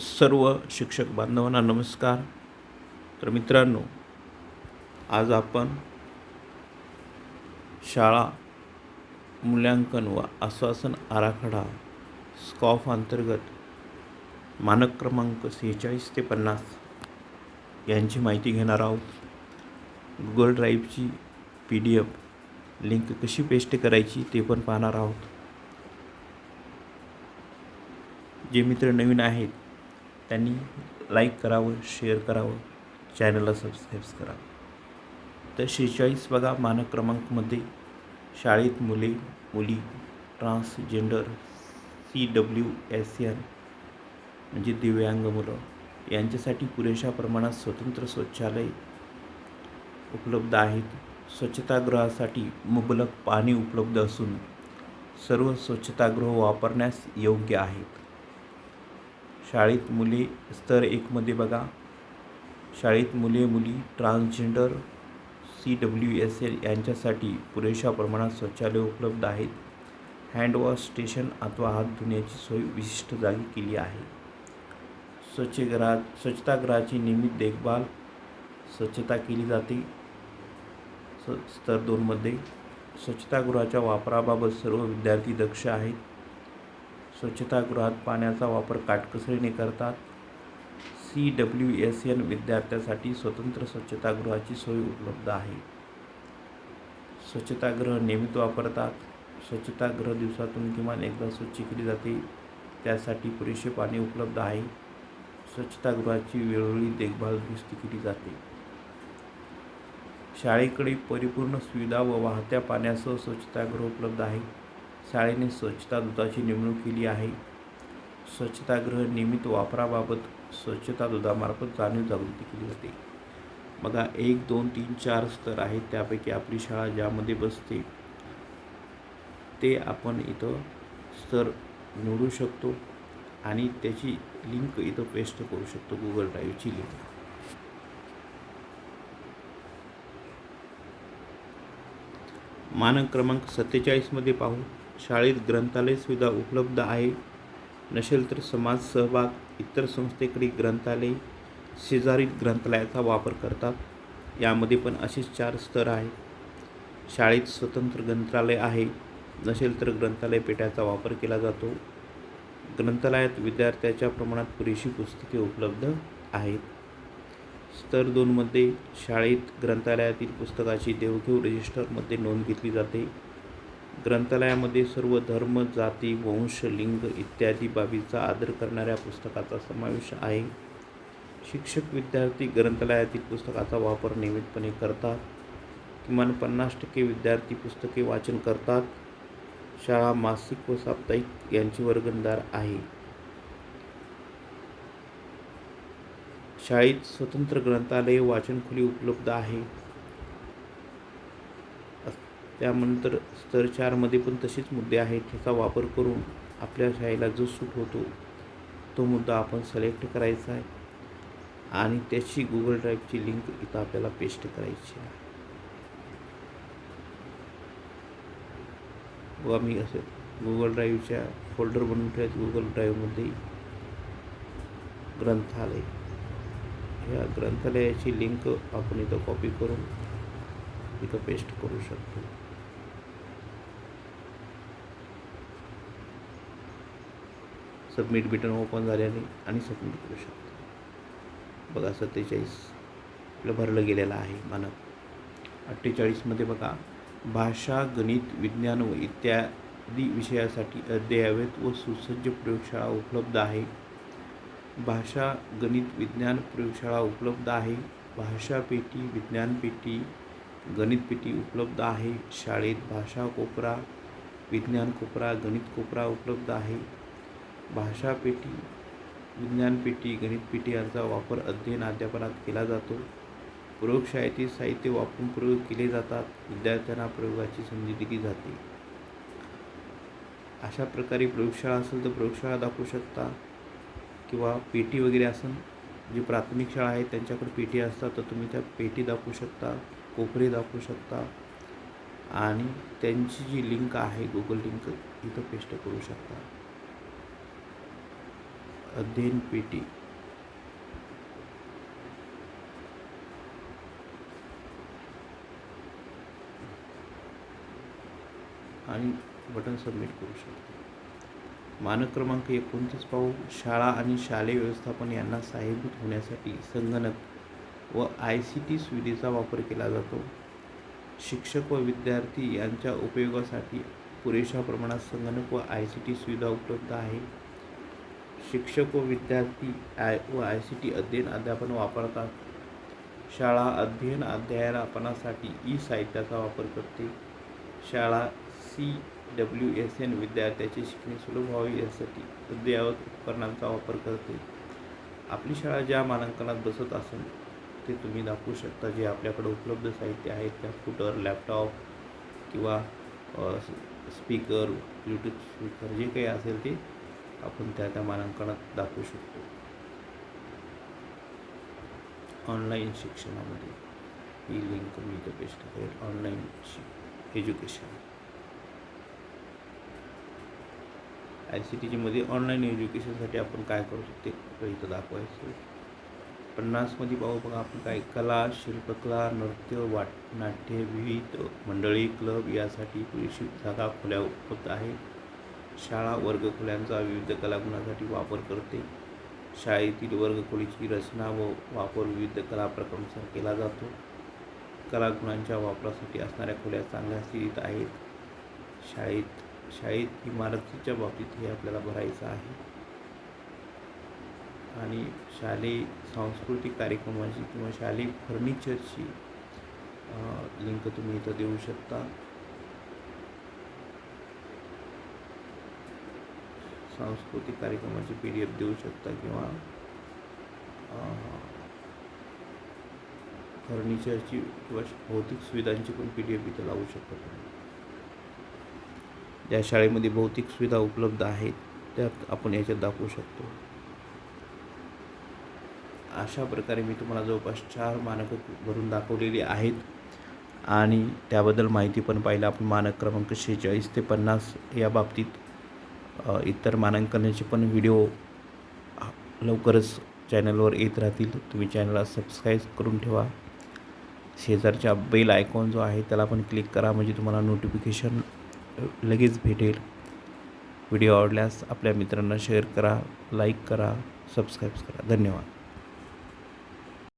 सर्व शिक्षक बांधवांना नमस्कार. तर मित्रांनो आज आपण शाळा मूल्यांकन व आश्वासन आराखडा स्कॉफ अंतर्गत मानक क्रमांक सेहेचाळीस ते पन्नास यांची माहिती घेणार आहोत. गुगल ड्राईव्हची पी डी एफ लिंक कशी पेस्ट करायची ते पण पाहणार आहोत. जे मित्र नवीन आहेत त्यांनी लाईक करावं शेअर करावं चॅनलला सबस्क्राईब्स करावं तर शेहेचाळीस बघा मानक क्रमांकमध्ये शाळेत मुले मुली transgender C W S N म्हणजे दिव्यांग मुलं यांच्यासाठी पुरेशा प्रमाणात स्वतंत्र शौचालय उपलब्ध आहेत. स्वच्छतागृहासाठी मुबलक पाणी उपलब्ध असून सर्व स्वच्छतागृह वापरण्यास योग्य आहेत. शाळेत मुले स्तर एकमध्ये बघा. शाळेत मुले मुली transgender C W S L यांच्यासाठी पुरेशा प्रमाणात शौचालय उपलब्ध आहेत. हँडवॉश स्टेशन अथवा हात धुण्याची सोय विशिष्ट जागी केली आहे. स्वच्छगृहात स्वच्छतागृहाची नियमित देखभाल स्वच्छता केली जाते. स स्तर दोनमध्ये स्वच्छतागृहाच्या वापराबाबत सर्व विद्यार्थी दक्ष आहेत. स्वच्छतागृहात पाण्याचा वापर काटकसरीने करतात. सी डब्ल्यू एस एन विद्यार्थ्यासाठी स्वतंत्र स्वच्छतागृहाची सोय उपलब्ध आहे. स्वच्छतागृह नियमित वापरतात. स्वच्छतागृह दिवसातून किमान एकदा स्वच्छ केली जाते. त्यासाठी पुरेसे पाणी उपलब्ध आहे. स्वच्छतागृहाची वेळोवेळी देखभाल दुरुस्ती केली जाते. शाळेकडे परिपूर्ण सुविधा व वाहत्या पाण्यासह स्वच्छतागृह उपलब्ध आहे. शाळेने स्वच्छता दुधाची नेमणूक केली आहे. स्वच्छतागृह नियमित वापराबाबत स्वच्छता दुधामार्फत जाणीव जागृती केली जाते बघा एक दोन तीन चार स्तर आहेत त्यापैकी आपली शाळा ज्यामध्ये बसते ते आपण इथं स्तर निवडू शकतो आणि त्याची लिंक इथं पेस्ट करू शकतो गुगल ड्राईव्हची लिंक. मानक क्रमांक सत्तेचाळीसमध्ये पाहू. शाळेत ग्रंथालय सुविधा उपलब्ध आहे. नसेल तर समाज सहभाग इतर संस्थेकडे ग्रंथालय शेजारील ग्रंथालयाचा वापर करतात. यामध्ये पण असेच चार स्तर आहेत. शाळेत स्वतंत्र ग्रंथालय आहे. नसेल तर ग्रंथालय पेट्याचा वापर केला जातो. ग्रंथालयात विद्यार्थ्याच्या प्रमाणात पुरेशी पुस्तके उपलब्ध आहेत. स्तर दोनमध्ये शाळेत ग्रंथालयातील पुस्तकाची देवघेव रजिस्टरमध्ये नोंद घेतली जाते. ग्रंथालयामध्ये सर्व धर्म जाती वंश लिंग इत्यादी बाबीचा आदर करणाऱ्या पुस्तकाचा समावेश आहे. शिक्षक विद्यार्थी ग्रंथालयातील पुस्तकाचा वापर नियमितपणे करतात. किमान पन्नास टक्के विद्यार्थी पुस्तके वाचन करतात. शाळा मासिक व साप्ताहिक यांची वर्गणदार आहे. शाळेत स्वतंत्र ग्रंथालय वाचनखोली उपलब्ध आहे. त्यानंतर स्तर चारमध्ये पण तसेच मुद्दे आहेत. त्याचा वापर करून आपल्या शाळेला जो सूट होतो तो मुद्दा आपण सिलेक्ट करायचा आहे. आणि त्याची गुगल ड्राईव्हची लिंक इथं आपल्याला पेस्ट करायची आहे. व मी असं गुगल ड्राईव्हच्या फोल्डर बनवून ठेवायचं गुगल ड्राईव्हमध्ये ग्रंथालय. ह्या ग्रंथालयाची लिंक आपण इथं कॉपी करून इथं पेस्ट करू शकतो. सबमिट बटन ओपन झाल्याने आणि सबमिट करू शकतो. बघा सत्तेचाळीस आपलं भरलं गेलेलं आहे मानक. अठ्ठेचाळीसमध्ये बघा भाषा गणित विज्ञान व इत्यादी विषयासाठी अद्ययावत व सुसज्ज प्रयोगशाळा उपलब्ध आहे. भाषा गणित विज्ञान प्रयोगशाळा उपलब्ध आहे. भाषा पेटी विज्ञान पेटी गणित पेटी उपलब्ध आहे. शाळेत भाषा कोपरा विज्ञान कोपरा गणित कोपरा उपलब्ध आहे. भाषापेटी विज्ञानपेटी विज्ञान गणित यांचा वापर अध्ययन अध्यापनात केला जातो. प्रयोगशाळेतील साहित्य वापरून प्रयोग केले जातात. विद्यार्थ्यांना प्रयोगाची संधी दिली जाते. अशा प्रकारे प्रयोगशाळा असेल तर प्रयोगशाळा दाखवू शकता. किंवा पेटी वगैरे असेल जी प्राथमिक शाळा आहे त्यांच्याकडे पेटी असतात तर तुम्ही त्या पेटी दाखवू शकता कोपरे दाखवू शकता. आणि त्यांची जी लिंक आहे गुगल लिंक इथं पेस्ट करू शकता. अध्ययन पेटी. आणि बटन सबमिट करू शकतो. मानक क्रमांक एकोणतीस पाहू शाळा आणि शालेय व्यवस्थापन यांना सहाय्यभूत होण्यासाठी संगणक व आय सी टी सुविधेचा वापर केला जातो. शिक्षक व विद्यार्थी यांच्या उपयोगासाठी पुरेशा प्रमाणात संगणक व आय सी टी सुविधा उपलब्ध आहे. शिक्षक व विद्यार्थी आय व आय सी टी अध्ययन अध्यापन वापरतात. शाळा अध्ययन अध्यापनासाठी ई साहित्याचा वापर करते. शाळा सी डब्ल्यू एस एन विद्यार्थ्याचे शिकणे सुलभ व्हावे यासाठी अद्ययावत उपकरणांचा वापर करते. आपली शाळा ज्या मानांकनात बसत असेल ते तुम्ही दाखवू शकता. जे आपल्याकडे उपलब्ध साहित्य आहेत कॅम्प्युटर लॅपटॉप किंवा स्पीकर ब्लूटूथ स्पीकर जे काही असेल ते आपण त्या त्या मानांकनात दाखवू शकतो. ऑनलाईन शिक्षणामध्ये ही लिंक मी इथं पेस्ट करेल. ऑनलाईन शि एज्युकेशन आय सी टी जीमध्ये ऑनलाईन एज्युकेशनसाठी आपण काय करू शकते? इथं दाखवायचं पन्नासमध्ये पाहू बघा आपण काय कला शिल्पकला नृत्य वाट नाट्य विविध मंडळी क्लब यासाठी पुरेशी जागा खुल्या उपलब्ध आहेत शाळा वर्गखोल्यांचा विविध कलागुणासाठी वापर करते. शाळेतील वर्गखोलीची रचना व वापर विविध कला प्रकारांनुसार केला जातो. कलागुणांच्या वापरासाठी असणाऱ्या खोल्या चांगल्या स्थितीत आहेत. शाळेत शाळेत इमारतीच्या बाबतीत हे आपल्याला भरायचं आहे. आणि शालेय सांस्कृतिक कार्यक्रमाची किंवा शालेय फर्निचरची लिंक तुम्ही इथं देऊ शकता. सांस्कृतिक कार्यक्रमाची पी डी एफ देऊ शकता किंवा फर्निचरची किंवा भौतिक सुविधांची पण पी डी एफ इथं लावू शकता तुम्ही. ज्या शाळेमध्ये भौतिक सुविधा उपलब्ध आहेत त्यात आपण याच्यात दाखवू शकतो. अशा प्रकारे मी तुम्हाला जवळपास चार मानकं भरून दाखवलेली आहेत. आणि त्याबद्दल माहिती पण पाहिलं. आपण मानक क्रमांक शेहेचाळीस ते पन्नास या बाबतीत इतर मानांकनाचे पण व्हिडिओ लवकरच चॅनलवर येत राहतील. तुम्ही चॅनलला सबस्क्राईब करून ठेवा. शेजारच्या बेल आयकॉन जो आहे त्याला पण क्लिक करा म्हणजे तुम्हाला नोटिफिकेशन लगेच भेटेल. व्हिडिओ आवडल्यास आपल्या मित्रांना शेअर करा लाईक करा सबस्क्राईब करा. धन्यवाद.